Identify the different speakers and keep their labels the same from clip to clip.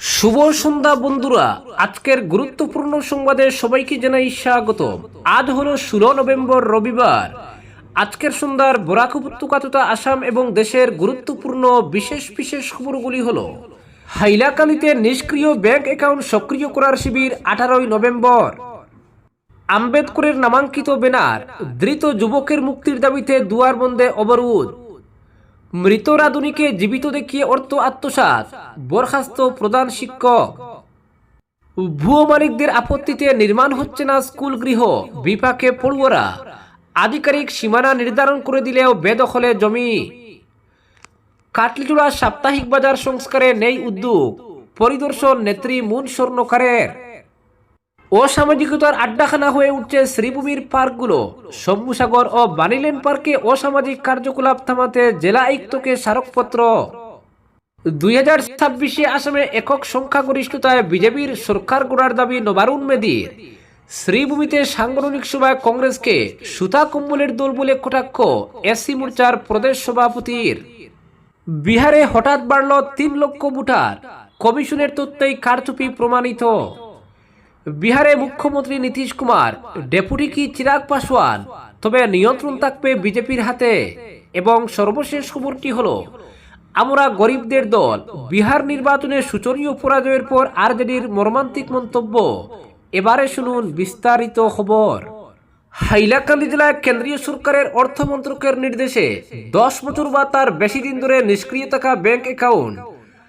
Speaker 1: শুভ সন্ধ্যা, বন্ধুরা। আজকের গুরুত্বপূর্ণ সংবাদে সবাইকে জানাই স্বাগত আজ হলো ষোলো নভেম্বর, রবিবার। আজকের সন্ধ্যার বরাক উপত্যকা তথা আসাম এবং দেশের গুরুত্বপূর্ণ বিশেষ বিশেষ খবরগুলি হল, হাইলাকান্দিতে নিষ্ক্রিয় ব্যাংক অ্যাকাউন্ট সক্রিয় করার শিবির আঠারোই নভেম্বর। আম্বেদকরের নামাঙ্কিত ব্যানার, ধৃত যুবকের মুক্তির দাবিতে দুয়ার বন্ধে অবরোধ। মৃত রাধুনীকে জীবিত দেখিয়ে অর্থ আত্মসাৎ। বরখাস্ত প্রধান শিক্ষক। ভুয়ো মালিকদের আপত্তিতে নির্মাণ হচ্ছে না স্কুল গৃহ, বিপাকে পড়ুয়ারা। আধিকারিক সীমানা নির্ধারণ করে দিলেও বেদখলে জমি। কাটলিচুড়া সাপ্তাহিক বাজার সংস্কারে নেই উদ্যোগ। পরিদর্শন নেত্রী মুন স্বর্ণকারের। অসামাজিকতার আড্ডাখানা হয়ে উঠছে শ্রীভূমির পার্কগুলো। শম্ভুসাগর ও বানিলেন পার্কে অসামাজিক কার্যকলাপ থামাতে জেলা আয়ুক্তকে স্মারকপত্র। দুই হাজার ছাব্বিশে আসামে একক সংখ্যাগরিষ্ঠতায় বিজেপির সরকার গড়ার দাবি নবারুণ মেদির। শ্রীভূমিতে সাংগঠনিক সভায় কংগ্রেসকে সুতা কম্বলের দল বলে কটাক্ষ এসসি মোর্চার প্রদেশ সভাপতির। বিহারে হঠাৎ বাড়ল তিন লক্ষ ভোটার। কমিশনের তথ্যেই কারচুপি প্রমাণিত। বিহারে মুখ্যমন্ত্রী নীতিশ কুমার, ডেপুটি কি চিরাগ পাসওয়ান? তবে নিয়ন্ত্রণ থাকবে বিজেপির হাতে। এবং সর্বশেষ খবরটি হলো, আমরা গরিবদের দল, বিহার নির্বাচনে সূচনীয় পরাজয়ের পর আরজেডির মর্মান্তিক মন্তব্য। এবারে শুনুন বিস্তারিত খবর। হাইলাকান্দি জেলায় কেন্দ্রীয় সরকারের অর্থ মন্ত্রকের নির্দেশে দশ বছর বা তার বেশি দিন ধরে নিষ্ক্রিয় থাকা ব্যাংক অ্যাকাউন্ট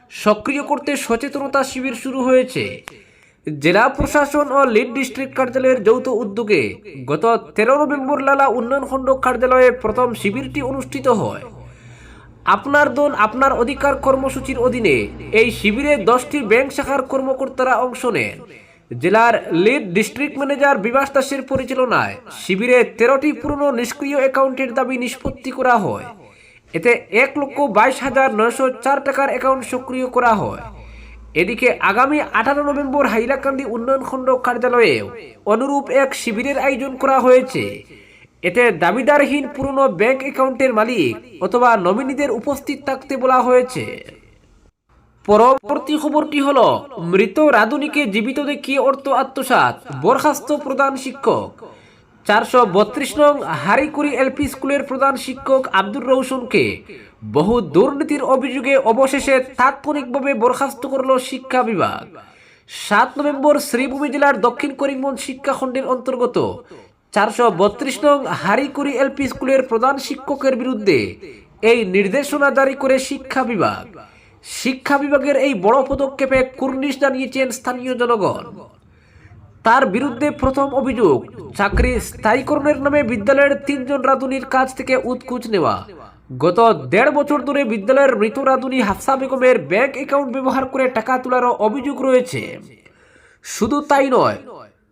Speaker 1: সক্রিয় করতে সচেতনতা শিবির শুরু হয়েছে। জেলা প্রশাসন ও লিড ডিস্ট্রিক্ট কার্যালয়ের যৌথ উদ্যোগে গত তেরো নভেম্বর লালা উন্নয়ন খণ্ড কার্যালয়ে প্রথম শিবিরটি অনুষ্ঠিত হয়। আপনার দল, আপনার অধিকার কর্মসূচির অধীনে এই শিবিরে দশটি ব্যাংক শাখার কর্মকর্তারা অংশ নেন। জেলার লিড ডিস্ট্রিক্ট ম্যানেজার বিভাস দাসের পরিচালনায় শিবিরে তেরোটি পুরনো নিষ্ক্রিয় অ্যাকাউন্টের দাবি নিষ্পত্তি করা হয়। এতে এক লক্ষ বাইশ হাজার নয়শো চার টাকার অ্যাকাউন্ট সক্রিয় করা হয়। এদিকে আগামী আঠারো নভেম্বর হাইলাকান্দি উন্নয়ন খণ্ড কার্যালয়েও অনুরূপ এক শিবিরের আয়োজন করা হয়েছে। এতে দাবিদারহীন পুরনো ব্যাংক অ্যাকাউন্টের মালিক অথবা নমিনিদের উপস্থিত থাকতে বলা হয়েছে। পরবর্তী খবরটি হল, মৃত রাধুনীকে জীবিত দেখিয়ে অর্থ আত্মসাৎ, বরখাস্ত প্রধান শিক্ষক। চারশো বত্রিশ নং হারিকুড়ি এলপি স্কুলের প্রধান শিক্ষক আব্দুর রৌশনকে বহু দুর্নীতির অভিযোগে অবশেষে তাৎক্ষণিকভাবে বরখাস্ত করল শিক্ষা বিভাগ। সাত নভেম্বর শ্রীভূমি জেলার দক্ষিণ করিমগঞ্জ শিক্ষাখণ্ডের অন্তর্গত চারশো বত্রিশ নং হারিকুড়ি এলপি স্কুলের প্রধান শিক্ষকের বিরুদ্ধে এই নির্দেশনা জারি করে শিক্ষা বিভাগ। শিক্ষা বিভাগের এই বড় পদক্ষেপে কুর্নিশ জানিয়েছেন স্থানীয় জনগণ। তার বিরুদ্ধে প্রথম অভিযোগ, চাকরি স্থায়ীকরণের নামে বিদ্যালয়ের তিনজন রাঁধুনির কাছ থেকে উৎকুচ নেওয়া। গত দেড় বছর ধরে বিদ্যালয়ের মৃত রাঁধুনি হাফসা বেগমের ব্যাংক অ্যাকাউন্ট ব্যবহার করে টাকা তোলারও অভিযোগ রয়েছে। শুধু তাই নয়,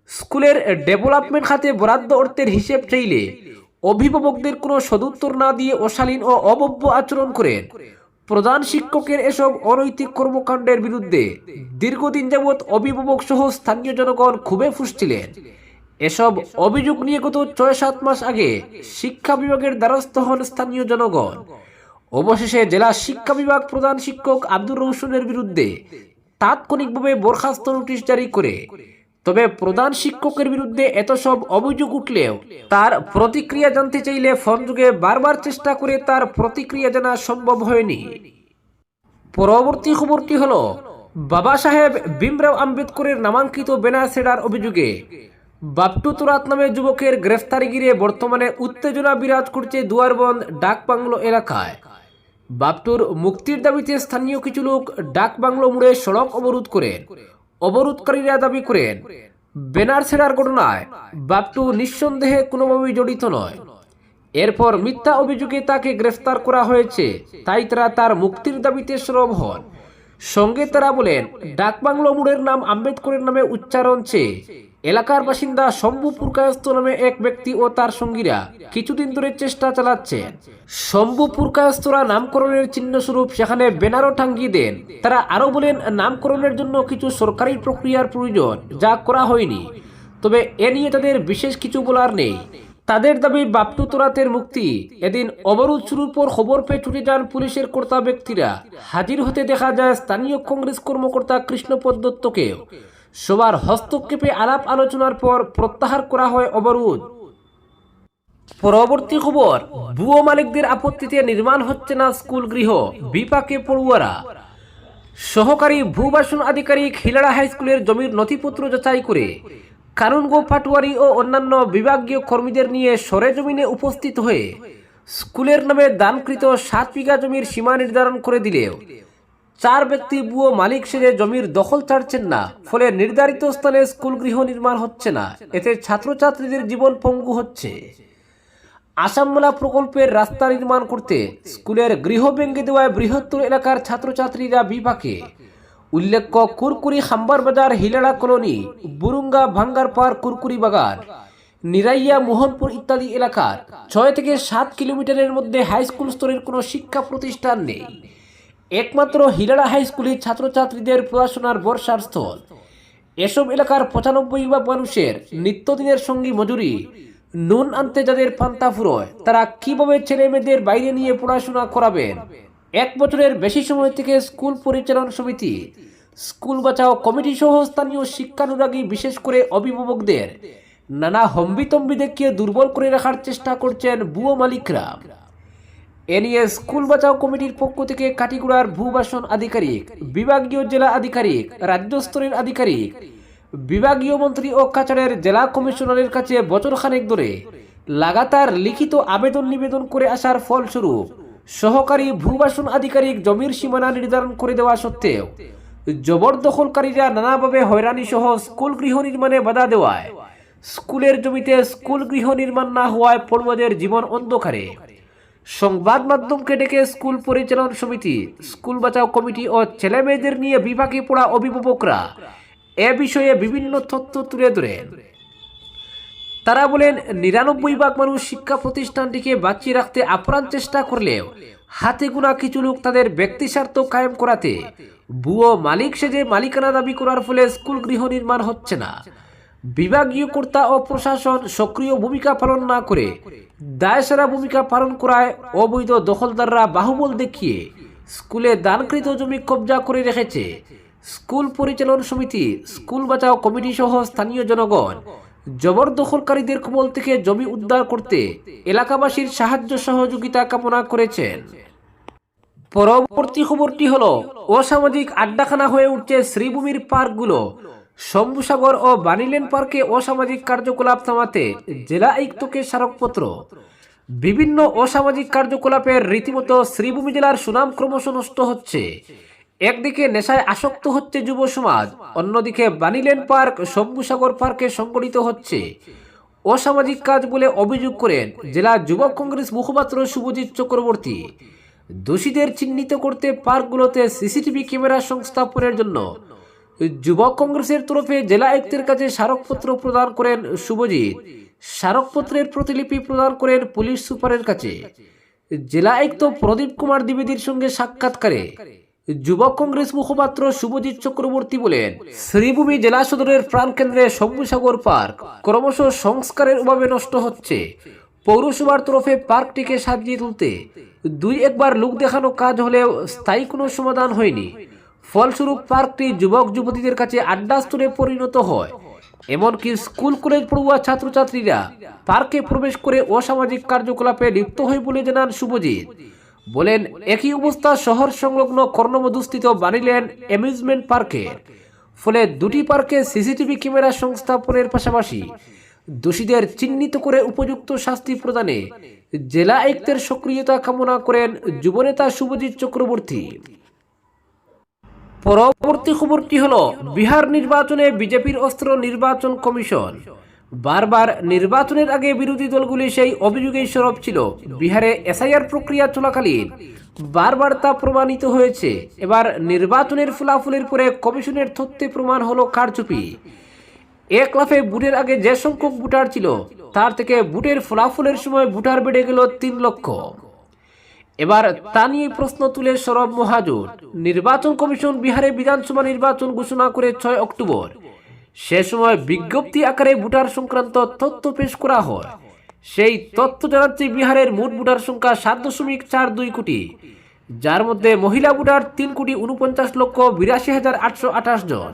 Speaker 1: স্কুলের ডেভেলপমেন্ট খাতে বরাদ্দ অর্থের হিসেব চাইলে অভিভাবকদের কোনো সদুত্তর না দিয়ে অশালীন ও অবব্য আচরণ করেন। প্রধান শিক্ষকের এসব অনৈতিক কর্মকাণ্ডের বিরুদ্ধে দীর্ঘদিন যাবৎ অভিভাবক সহ স্থানীয় জনগণ খুবই ফুসছিলেন। এসব অভিযোগ নিয়ে গত ছয় সাত মাস আগে শিক্ষা বিভাগের দ্বারস্থ হন স্থানীয় জনগণ। অবশেষে জেলা শিক্ষা বিভাগ প্রধান শিক্ষক আব্দুর রৌশনের বিরুদ্ধে তাৎক্ষণিকভাবে বরখাস্ত নোটিশ জারি করে তবে প্রধান শিক্ষকের বিরুদ্ধে এত সব অভিযোগ উঠলেও তার প্রতিক্রিয়া জানতে চাইলে ফোন যুগে বারবার চেষ্টা করে তার প্রতিক্রিয়া জানা সম্ভব হয়নি। পরবর্তী খবরটি হলো, বাবা সাহেব ভীমরাও আম্বেদকরের নামাঙ্কিত ব্যানার ছেড়ার অভিযোগে বাপটু তুরাত নামে যুবকের গ্রেফতারি ঘিরে বর্তমানে উত্তেজনা বিরাজ করছে দুয়ারবন্দ ডাকবাংলো এলাকায়। বাপটুর মুক্তির দাবিতে স্থানীয় কিছু লোক ডাকবাংলো মুড়ে সড়ক অবরোধ করেন অবরোধকারীরা দাবি করেন, বেনার ছেড়ার ঘটনায় বাপটু নিঃসন্দেহে কোনোভাবেই জড়িত নয়। এরপর মিথ্যা অভিযোগে তাকে গ্রেফতার করা হয়েছে, তাই তারা তার মুক্তির দাবিতে সরব হন। সঙ্গে তারা বলেন, ডাকবাংলো মোড়ের নাম আম্বেদকরের নামে উচ্চারণ চেয়ে এলাকার বাসিন্দা শম্ভু পুরকায়স্ত নামে এক ব্যক্তি ও তার সঙ্গীরা কিছুদিন ধরে চেষ্টা চালাচ্ছেন শম্ভু পুরকায়স্তরা নামকরণের চিহ্ন স্বরূপ সেখানে ব্যানারও টাঙ্গিয়ে দেন। তারা আরও বলেন, নামকরণের জন্য কিছু সরকারি প্রক্রিয়ার প্রয়োজন, যা করা হয়নি। তবে এ নিয়ে তাদের বিশেষ কিছু বলার নেই। তাদের দাবি, বাপটু তোরাতের মুক্তি। এদিন অবরোধ শুরুর পর খবর পেয়ে ছুটে যান পুলিশের কর্তা ব্যক্তিরা। হাজির হতে দেখা যায়, স্থানীয় কংগ্রেস কর্মকর্তা কৃষ্ণপদ দত্তকে সবার হস্তক্ষেপে আলাপ আলোচনার পর প্রত্যাহার করা হয় অবরোধ। পরবর্তী খবর, ভুয়ো মালিকদের আপত্তিতে নির্মাণ হচ্ছে না স্কুল গৃহ, বিপাকে পড়ুয়ারা। সহকারী ভূবাসন আধিকারিক হিলাড়া হাই স্কুলের জমির নথিপত্র যাচাই করে কানুনগো পাটুয়ারি ও অন্যান্য বিভাগীয় কর্মীদের নিয়ে সরেজমিনে উপস্থিত হয়ে স্কুলের নামে দানকৃত সাত বিঘা জমির সীমা নির্ধারণ করে দিলেও চার ব্যক্তি বুয়ো মালিক সেজে জমির দখল ছাড়ছেন না, ফলে নির্ধারিত স্থানে স্কুল গৃহ নির্মাণ হচ্ছে না, এতে ছাত্রছাত্রীদের জীবন পঙ্গু হচ্ছে। আসামমালা প্রকল্পের রাস্তা নির্মাণ করতে স্কুলের গৃহ ভেঙে দেওয়ায় বৃহত্তর এলাকার ছাত্রছাত্রীরা বিপাকে। উল্লেখ্য, কুরকুরি খাম্বার বাজার, হিলাড়া কলোনি, বুরুঙ্গা ভাঙ্গার পার, কুরকুরি বাগান, নিরাইয়া, মোহনপুর ইত্যাদি এলাকার ছয় থেকে সাত কিলোমিটারের মধ্যে হাই স্কুল স্তরের কোনো শিক্ষা প্রতিষ্ঠান নেই। একমাত্র হিলাড়া হাই স্কুলের ছাত্রছাত্রীদের পড়াশোনার বর্ষার স্থল। এসব এলাকার পঁচানব্বই ভাগ মানুষের নিত্যদিনের সঙ্গী মজুরি। নুন আনতে যাদের পান্তা ফুরোয়, তারা কীভাবে ছেলে মেয়েদের বাইরে নিয়ে পড়াশোনা করাবেন? এক বছরের বেশি সময় থেকে স্কুল পরিচালন সমিতি, স্কুল বাঁচাও কমিটি সহ স্থানীয় শিক্ষানুরাগী বিশেষ করে অভিভাবকদের নানা হম্বিতম্বি দেখিয়ে দুর্বল করে রাখার চেষ্টা করছেন বুয়ো মালিকরা। এ নিয়ে স্কুল বাঁচাও কমিটির পক্ষ থেকে কাটিগুড়ার ভূবাসন আধিকারিক, বিভাগীয় জেলা আধিকারিক রাজ্য স্তরের আধিকারিক, বিভাগীয় মন্ত্রী ও কাছাড়ের জেলা কমিশনারের কাছে বছরখানেক ধরে লাগাতার লিখিত আবেদন নিবেদন করে আসার ফলস্বরূপ সহকারী ভূবাসন আধিকারিক জমির সীমানা নির্ধারণ করে দেওয়া সত্ত্বেও জবরদখলকারীরা নানাভাবে হয়রানি সহ স্কুল গৃহ নির্মাণে বাধা দেওয়ায় স্কুলের জমিতে স্কুল গৃহ নির্মাণ না হওয়ায় পড়ুয়াদের জীবন অন্ধকারে। সংবাদ মাধ্যমকে ডেকে স্কুল পরিচালন সমিতি, স্কুল বাঁচাও কমিটি ও ছেলে মেয়েদের নিয়ে বিভাগে পড়া অভিভাবকরা এ বিষয়ে বিভিন্ন তথ্য তুলে ধরেন। তারা বলেন, নিরানব্বই ভাগ মানুষ শিক্ষা প্রতিষ্ঠানটিকে বাঁচিয়ে রাখতে আপ্রাণ চেষ্টা করলেও হাতে গোনা কিছু লোক তাদের ব্যক্তি স্বার্থ কায়েম করাতে বুয়ো মালিক সেজে মালিকানা দাবি করার ফলে স্কুল গৃহ নির্মাণ হচ্ছে না। বিভাগীয় কর্তা ও প্রশাসন সক্রিয় ভূমিকা পালন না করে দায়সারা ভূমিকা পালন করায় অবৈধ দখলদাররা বাহুবল দেখিয়ে স্কুলে দানকৃত জমি কবজা করে রেখেছে। স্কুল পরিচালন সমিতি, স্কুল বাঁচাও কমিটি সহ স্থানীয় জনগণ জবরদখলকারীদের কবল থেকে জমি উদ্ধার করতে এলাকাবাসীর সাহায্য সহযোগিতা কামনা করেছেন। পরবর্তী খবরটি হলো, অসামাজিক আড্ডাখানা হয়ে উঠছে শ্রীভূমির পার্কগুলো। শম্ভুসাগর ও বানিলেন পার্কে অসামাজিক কার্যকলাপ থামাতে জেলা আয়ুক্তকে স্মারকপত্র। বিভিন্ন অসামাজিক কার্যকলাপের রীতিমতো শ্রীভূমি জেলার সুনাম ক্রমশ নষ্ট হচ্ছে। একদিকে নেশায় আসক্ত হচ্ছে যুব সমাজ, অন্যদিকে বানিলেন পার্ক শম্ভুসাগর পার্কে সংগঠিত হচ্ছে। অসামাজিক কাজ বলে অভিযোগ করেন জেলা যুব কংগ্রেস মুখপাত্র শুভজিৎ চক্রবর্তী। দোষীদের চিহ্নিত করতে পার্কগুলোতে সিসিটিভি ক্যামেরা সংস্থাপনের জন্য যুব কংগ্রেসের তরফে জেলা আয়ুক্তের কাছে স্মারকপত্র প্রদান করেন শুভজিৎ। স্মারকপত্রের প্রতিলিপি প্রদান করেন পুলিশ সুপারের কাছে। জেলা আয়ুক্ত প্রদীপ কুমার দ্বিবেদীর সঙ্গে সাক্ষাৎকারে যুবক কংগ্রেস মুখপাত্র শুভজিৎ চক্রবর্তী বলেন, শ্রীভূমি জেলা সদরের প্রাণকেন্দ্রে শম্ভুসাগর পার্ক। ক্রমশ সংস্কারের অভাবে নষ্ট হচ্ছে। পৌরসভার তরফে পার্কটিকে সাজিয়ে তুলতে দুই একবার লোক দেখানো কাজ হলেও স্থায়ী কোনো সমাধান হয়নি। ফলস্বরূপ পার্কটি যুবক যুবতীদের কাছে আড্ডা স্তরে পরিণত হয়। এমনকি স্কুল, কলেজ পড়ুয়া ছাত্রছাত্রীরা পার্কে প্রবেশ করে অসামাজিক কার্যকলাপে লিপ্ত হয় বলে জানান শুভজিৎ। বলেন, একই অবস্থা শহর সংলগ্ন কর্ণমধুস্থিত বানিলেন অ্যামিউজমেন্ট পার্কের ফলে দুটি পার্কে সিসিটিভি ক্যামেরা সংস্থাপনের পাশাপাশি দোষীদের চিহ্নিত করে উপযুক্ত শাস্তি প্রদানে জেলা আয়ুক্তের সক্রিয়তা কামনা করেন যুবনেতা শুভজিৎ চক্রবর্তী। পরবর্তী খবরটি হলো, বিহার নির্বাচনে বিজেপির অস্ত্র নির্বাচন কমিশন। বারবার নির্বাচনের আগে বিরোধী দলগুলি সেই অভিযোগেই সরব ছিল। বিহারে এসআইআর প্রক্রিয়া চলাকালীন বারবার তা প্রমাণিত হয়েছে। এবার নির্বাচনের ফলাফলের পরে কমিশনের তথ্যে প্রমাণ হলো কারচুপি। এক লাফে বুটের আগে যে সংখ্যক ভোটার ছিল, তার থেকে বুটের ফলাফলের সময় ভোটার বেড়ে গেল তিন লক্ষ। এবার তা নিয়ে প্রশ্ন তুলে সরব মহাজোট। নির্বাচন কমিশন বিহারে বিধানসভা নির্বাচন ঘোষণা করে ছয় অক্টোবর। সে সময় বিজ্ঞপ্তি আকারে ভোটার সংক্রান্ত তথ্য পেশ করা হয়। সেই তথ্য জানাচ্ছে বিহারের মোট ভোটার সংখ্যা সাত দশমিক চার দুই কোটি। যার মধ্যে মহিলা ভোটার তিন কোটি উনপঞ্চাশ লক্ষ বিরাশি হাজার আটশো আঠাশ জন।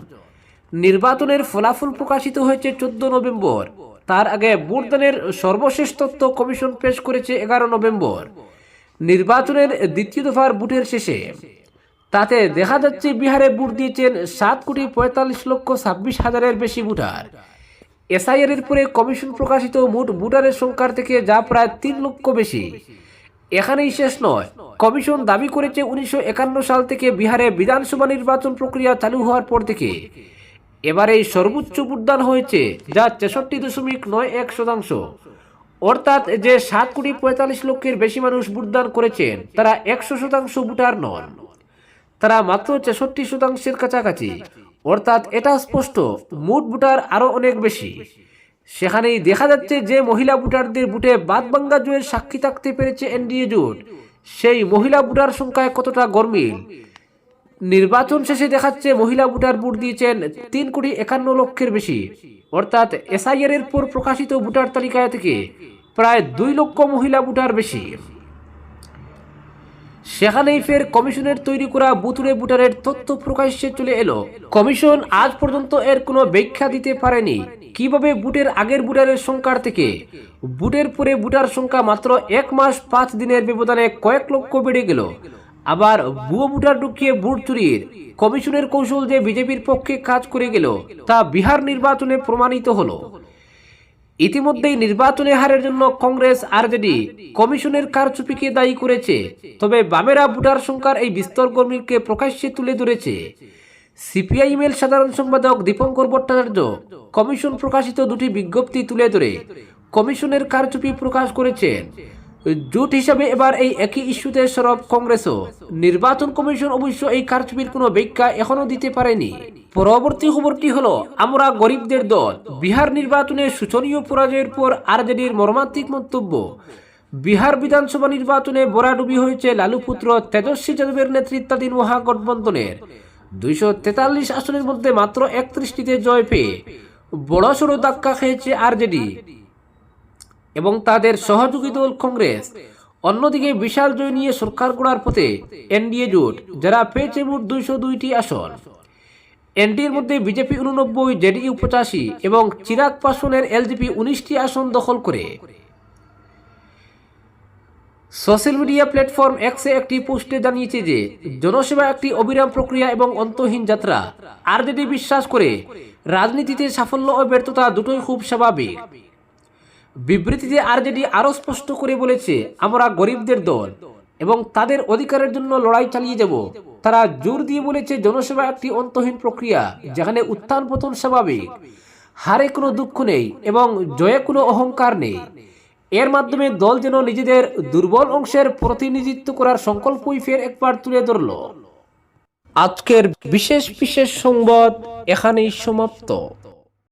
Speaker 1: নির্বাচনের ফলাফল প্রকাশিত হয়েছে চোদ্দ নভেম্বর। তার আগে ভোটদানের সর্বশেষ তথ্য কমিশন পেশ করেছে এগারো নভেম্বর। নির্বাচনের দ্বিতীয় দফার ভোটের শেষে। তাতে দেখা যাচ্ছে বিহারে ভোট দিয়েছেন সাত কোটি পঁয়তাল্লিশ লক্ষ ছাব্বিশ হাজারের বেশি ভোটার। এসআইআর এর পরে কমিশন প্রকাশিত মোট ভোটারের সংখ্যার থেকে যা প্রায় তিন লক্ষ বেশি। এখানেই শেষ নয়। কমিশন দাবি করেছে উনিশশো একান্ন সাল থেকে বিহারে বিধানসভা নির্বাচন প্রক্রিয়া চালু হওয়ার পর থেকে। এবারে সর্বোচ্চ ভোটদান হয়েছে, যা তেষট্টি দশমিক নয় এক শতাংশ। অর্থাৎ যে সাত কোটি পঁয়তাল্লিশ লক্ষের বেশি মানুষ ভোটদান করেছেন, তারা একশো শতাংশ ভোটার নন। তারা মাত্র তেষট্টি শতাংশের কাছাকাছি। অর্থাৎ এটা স্পষ্ট, মোট ভোটার আরও অনেক বেশি। সেখানেই দেখা যাচ্ছে যে মহিলা ভোটারদের ভোটে বাদবাঙ্গা জয়ের সাক্ষী থাকতে পেরেছে এনডিএ জোট। সেই মহিলা ভোটার সংখ্যায় কতটা গরমিল? নির্বাচন শেষে দেখাচ্ছে মহিলা ভোটার ভোট দিয়েছেন তিন কোটি একান্ন লক্ষের বেশি। অর্থাৎ এসআইআর এর পর প্রকাশিত ভোটার তালিকা থেকে প্রায় দুই লক্ষ মহিলা ভোটার বেশি। সেখানেই ফের কমিশনের তৈরি করা বুতুরে ভোটারের তথ্য প্রকাশ্যে চলে এলো। কমিশন আজ পর্যন্ত এর কোনো ব্যাখ্যা দিতে পারেনি। কীভাবে বুটের আগের ভোটারের সংখ্যার থেকে বুটের পরে ভোটার সংখ্যা মাত্র এক মাস পাঁচ দিনের ব্যবধানে কয়েক লক্ষ বেড়ে গেল। আবার ভুয়ো ভোটার ঢুকিয়ে ভোট চুরির কমিশনের কৌশল যে বিজেপির পক্ষে কাজ করে গেল, তা বিহার নির্বাচনে প্রমাণিত হলো। ইতিমধ্যেই নির্বাচনে হারের জন্য কংগ্রেস আরজেডি কমিশনের কারচুপিকে দায়ী করেছে, তবে বামেরা ভোটার সংখ্যার এই বিস্তর কর্মীকে প্রকাশ্যে তুলে ধরেছে। সিপিআইএম এর সাধারণ সম্পাদক দীপঙ্কর ভট্টাচার্য কমিশন প্রকাশিত দুটি বিজ্ঞপ্তি তুলে ধরে কমিশনের কারচুপি প্রকাশ করেছেন। জোট হিসাবে এবার এই একই ইস্যুতে সরব কংগ্রেসও। নির্বাচন কমিশন অবশ্য এই কারচুপির কোনো ব্যাখ্যা এখনও দিতে পারেনি। পরবর্তী খবরটি হলো, আমরা গরিবদের দল। বিহার নির্বাচনে শোচনীয় পরাজয়ের পর আরজেডির মর্মান্তিক মন্তব্য। বিহার বিধানসভা নির্বাচনে বরাডুবি হয়েছে লালু পুত্র তেজস্বী যাদবের নেতৃত্বাধীন মহাগঠবন্ধনের। দুইশো তেতাল্লিশ আসনের মধ্যে মাত্র একত্রিশটিতে জয় পেয়ে বড়সড় ধাক্কা খেয়েছে আরজেডি। এবং তাদের সহযোগী দল কংগ্রেস। অন্যদিকে বিশাল জয় নিয়ে সরকার গড়ার পথে এনডিএ জোট, যারা পেয়েছে মোট দুইশো দুইটি আসন। এনডিএর মধ্যে বিজেপি উননব্বই, জেডিইউ পঁচাশি এবং চিরাগ পাসওয়ানের এলজেপি উনিশটি আসন দখল করে। সোশ্যাল মিডিয়া প্ল্যাটফর্ম এক্সে একটি পোস্টে জানিয়েছে যে, জনসেবা একটি অবিরাম প্রক্রিয়া এবং অন্তহীন যাত্রা। আর আরজেডি বিশ্বাস করে, রাজনীতিতে সাফল্য ও ব্যর্থতা দুটোই খুব স্বাভাবিক। বিবৃতিতে আরজেডি আরও স্পষ্ট করে বলেছে, আমরা গরিবদের দল এবং তাদের অধিকারের জন্য লড়াই চালিয়ে যাব। তারা জোর দিয়ে বলেছে, জনসেবা একটি অন্তহীন প্রক্রিয়া, যেখানে উত্থান পতন স্বাভাবিক। হারে কোনো দুঃখ নেই এবং জয়ে কোনো অহংকার নেই। এর মাধ্যমে দল যেন নিজেদের দুর্বল অংশের প্রতিনিধিত্ব করার সংকল্পই ফের একবার তুলে ধরল। আজকের বিশেষ বিশেষ সংবাদ এখানেই সমাপ্ত।